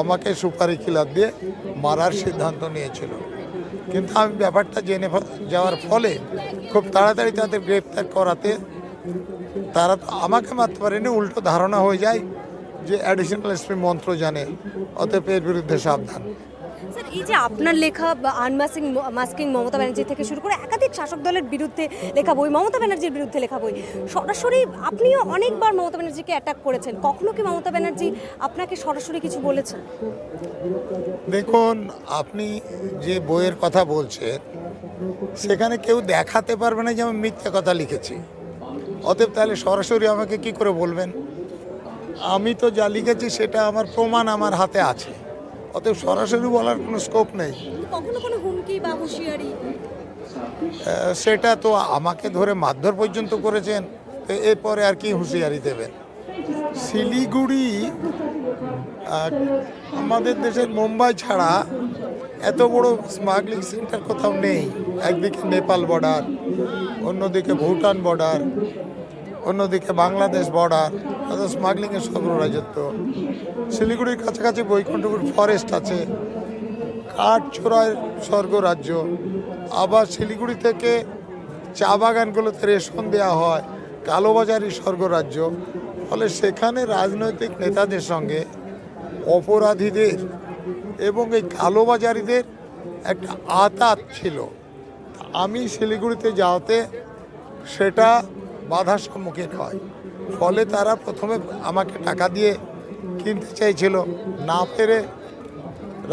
আমাকে সুপারি কিলার দিয়ে মারার সিদ্ধান্ত নিয়েছিল। কিন্তু আমি ব্যাপারটা জেনে যাওয়ার ফলে খুব তাড়াতাড়ি তাদের গ্রেপ্তার করাতে তারা আমাকে মারতে পারেনি, উল্টো ধারণা হয়ে যায় যে অ্যাডিশনাল এসপি মন্ত্র জানে, অতএব এর বিরুদ্ধে সাবধান। স্যার, এই যে আপনার লেখা আনমাস্কিং মাস্কিং মমতা ব্যানার্জি থেকে শুরু করে একাধিক শাসক দলের বিরুদ্ধে লেখা বই, মমতা ব্যানার্জির বিরুদ্ধে লেখা বই, সরাসরি আপনিও অনেকবার মমতা ব্যানার্জিকে অ্যাটাক করেছেন। কখনো কি মমতা ব্যানার্জি আপনাকে সরাসরি কিছু বলেছেন? দেখুন, আপনি যে বইয়ের কথা বলছেন, সেখানে কেউ দেখাতে পারবে না যে আমি মিথ্যা কথা লিখেছি। অতএব তাহলে সরাসরি আমাকে কি করে বলবেন? আমি তো যা লিখেছি, সেটা আমার প্রমাণ আমার হাতে আছে। অতএব সরাসরি বলার কোনো স্কোপ নেই। কখনো কোনো হুমকি বা হুঁশিয়ারি? সেটা তো আমাকে ধরে মারধর পর্যন্ত করেছেন তো এরপরে আর কি হুঁশিয়ারি দেবেন? শিলিগুড়ি আমাদের দেশের মুম্বাই ছাড়া এত বড় স্মাগলিং সেন্টার কোথাও নেই। একদিকে নেপাল বর্ডার অন্যদিকে ভুটান বর্ডার অন্যদিকে বাংলাদেশ বর্ডার অর্থাৎ স্মাগলিংয়ের সর্বরাজত্ব শিলিগুড়ির কাছাকাছি বৈকুণ্ঠপুর ফরেস্ট আছে কাঠ চোরায় স্বর্গরাজ্য আবার শিলিগুড়ি থেকে চা বাগানগুলোতে রেশন দেওয়া হয় কালোবাজারি স্বর্গরাজ্য ফলে সেখানে রাজনৈতিক নেতাদের সঙ্গে অপরাধীদের এবং এই কালোবাজারিদের একটা আতাত ছিল। আমি শিলিগুড়িতে যাওয়াতে সেটা বাধার সম্মুখীন হয়। ফলে তারা প্রথমে আমাকে টাকা দিয়ে কিনতে চাইছিল। না পেরে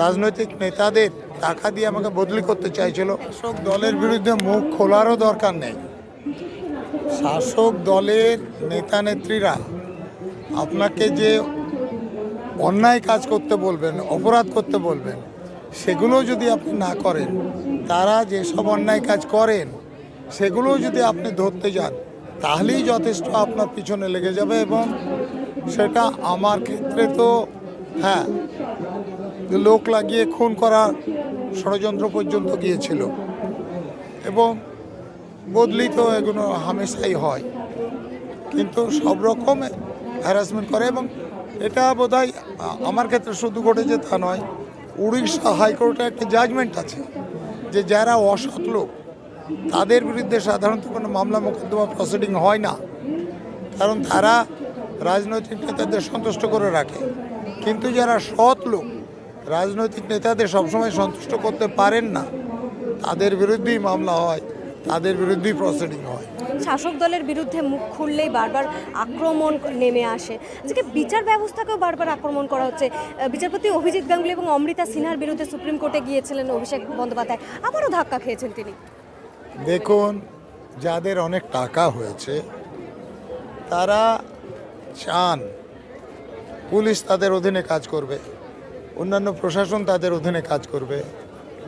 রাজনৈতিক নেতাদের টাকা দিয়ে আমাকে বদলি করতে চাইছিল। শাসক দলের বিরুদ্ধে মুখ খোলারও দরকার নেই। শাসক দলের নেতা নেত্রীরা আপনাকে যে অন্যায় কাজ করতে বলবেন, অপরাধ করতে বলবেন, সেগুলো যদি আপনি না করেন, তারা যেসব অন্যায় কাজ করেন সেগুলোও যদি আপনি ধরতে যান তাহলেই যথেষ্ট আপনার পিছনে লেগে যাবে এবং সেটা আমার ক্ষেত্রে তো হ্যাঁ লোক লাগিয়ে খুন করা ষড়যন্ত্র পর্যন্ত গিয়েছিল এবং বদলি তো এগুলো হামেশাই হয়। কিন্তু সব রকম হ্যারাসমেন্ট করে এবং এটা আ- আমার ক্ষেত্রে শুধু ঘটেছে তা নয়, উড়িষ্যা হাইকোর্টে একটা জাজমেন্ট আছে যে যারা অসৎ লোক তাদের বিরুদ্ধে সাধারণত কোনো মামলা মোকদ্দমা প্রসিডিং হয় না। কারণ তারা রাজনৈতিক নেতাদের সন্তুষ্ট করে রাখে। কিন্তু যারা সৎ লোক, রাজনৈতিক নেতাদের সবসময় সন্তুষ্ট করতে পারেন না, তাদের বিরুদ্ধেই মামলা হয়, তাদের বিরুদ্ধেই প্রসিডিং হয়। শাসক দলের বিরুদ্ধে মুখ খুললেই বারবার আক্রমণ নেমে আসে। আজকে বিচার ব্যবস্থাকেও বারবার আক্রমণ করা হচ্ছে। বিচারপতি অভিজিৎ গাঙ্গুলি এবং অমৃতা সিনহার বিরুদ্ধে সুপ্রিম কোর্টে গিয়েছিলেন অভিষেক বন্দ্যোপাধ্যায়। আবারও ধাক্কা খেয়েছেন তিনি। দেখুন, যাদের অনেক টাকা হয়েছে, তারা চান পুলিশ তাদের অধীনে কাজ করবে, অন্যান্য প্রশাসন তাদের অধীনে কাজ করবে,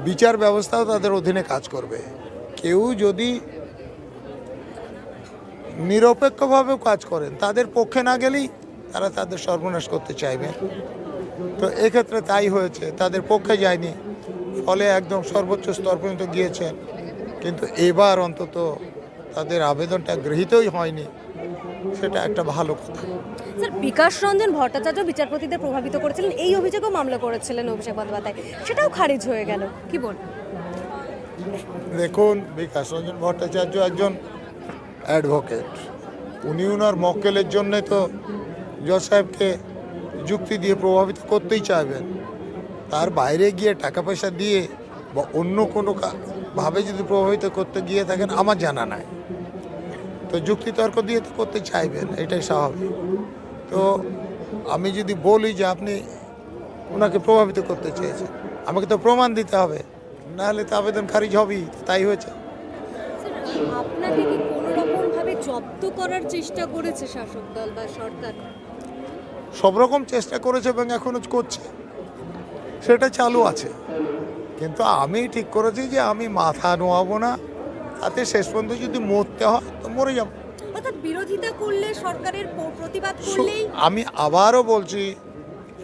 বিচার ব্যবস্থাও তাদের অধীনে কাজ করবে। কেউ যদি নিরপেক্ষভাবেও কাজ করেন, তাদের পক্ষে না গেলেই তারা তাদের সর্বনাশ করতে চাইবে। তো এক্ষেত্রে তাই হয়েছে, তাদের পক্ষে যায়নি, ফলে একদম সর্বোচ্চ স্তর পর্যন্ত গিয়েছেন। কিন্তু এবার অন্তত তাদের আবেদনটা গৃহীতই হয়নি সেটা একটা ভালো কথা। স্যার বিকাশ রঞ্জন ভট্টাচার্য বিচারপতিদের প্রভাবিত করেছিলেন এই অভিযোগও মামলা করেছিলেন অভিষেক বন্দ্যোপাধ্যায়। সেটাও খারিজ হয়ে গেল কি বল দেখুন বিকাশ রঞ্জন ভট্টাচার্য একজন অ্যাডভোকেট। উনি ওনার মক্কেলের জন্যে তো জজ সাহেবকে যুক্তি দিয়ে প্রভাবিত করতেই চাইবেন। তার বাইরে গিয়ে টাকা পয়সা দিয়ে বা অন্য কোনো ভাবে যদি প্রভাবিত করতে গিয়ে থাকেন আমার জানা নাই। তো যুক্তিতর্ক দিয়ে তো করতে চাইবেন এটাই স্বাভাবিক। তো আমি যদি বলি যে আপনি ওনাকে প্রভাবিত করতে চেয়েছেন আমাকে তো প্রমাণ দিতে হবে নাহলে তো আবেদন খারিজ হবেই তাই হয়েছে। আপনাকে কি কোনো জব্দ করার চেষ্টা করেছে শাসক দল বা সরকার? সব রকম চেষ্টা করেছে এবং এখনও করছে। সেটা চালু আছে। কিন্তু আমি ঠিক করেছি যে আমি মাথা নোয়াবো না। তাতে শেষ পর্যন্ত যদি মরতে হয় তো মরে যাব। বিরোধিতা করলে সরকারের প্রতিবাদ করলেই আমি আবারও বলছি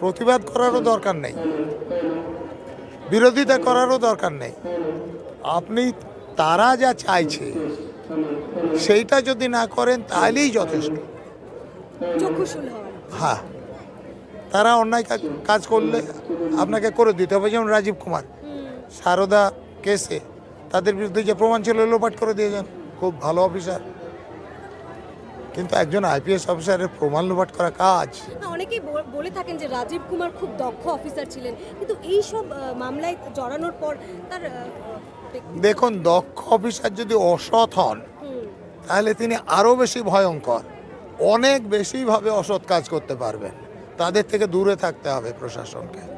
প্রতিবাদ করারও দরকার নেই। বিরোধিতা করারও দরকার নেই। আপনি তারা যা চাইছে সেইটা যদি না করেন তাহলেই যথেষ্ট। হ্যাঁ। তারা অন্যায় কাজ করলে আপনাকে করে দিতে হবে। যেমন রাজীব কুমার। সারদা কেসে তাদের বিরুদ্ধে যে প্রমাণ ছিল লোপাট করে দিয়েছেন। খুব ভালো অফিসার। কিন্তু একজন আইপিএস অফিসারের প্রমাণ লোপাট করা কাজ। অনেকেই বলে থাকেন যে রাজীব কুমার খুব দক্ষ অফিসার ছিলেন। কিন্তু এই সব মামলায় জড়ানোর পর তার দেখুন দক্ষ অফিসার যদি অসৎ হন তাহলে তিনি আরও বেশি ভয়ঙ্কর। অনেক বেশিভাবে অসৎ কাজ করতে পারবেন। তাদের থেকে দূরে থাকতে হবে প্রশাসনকে।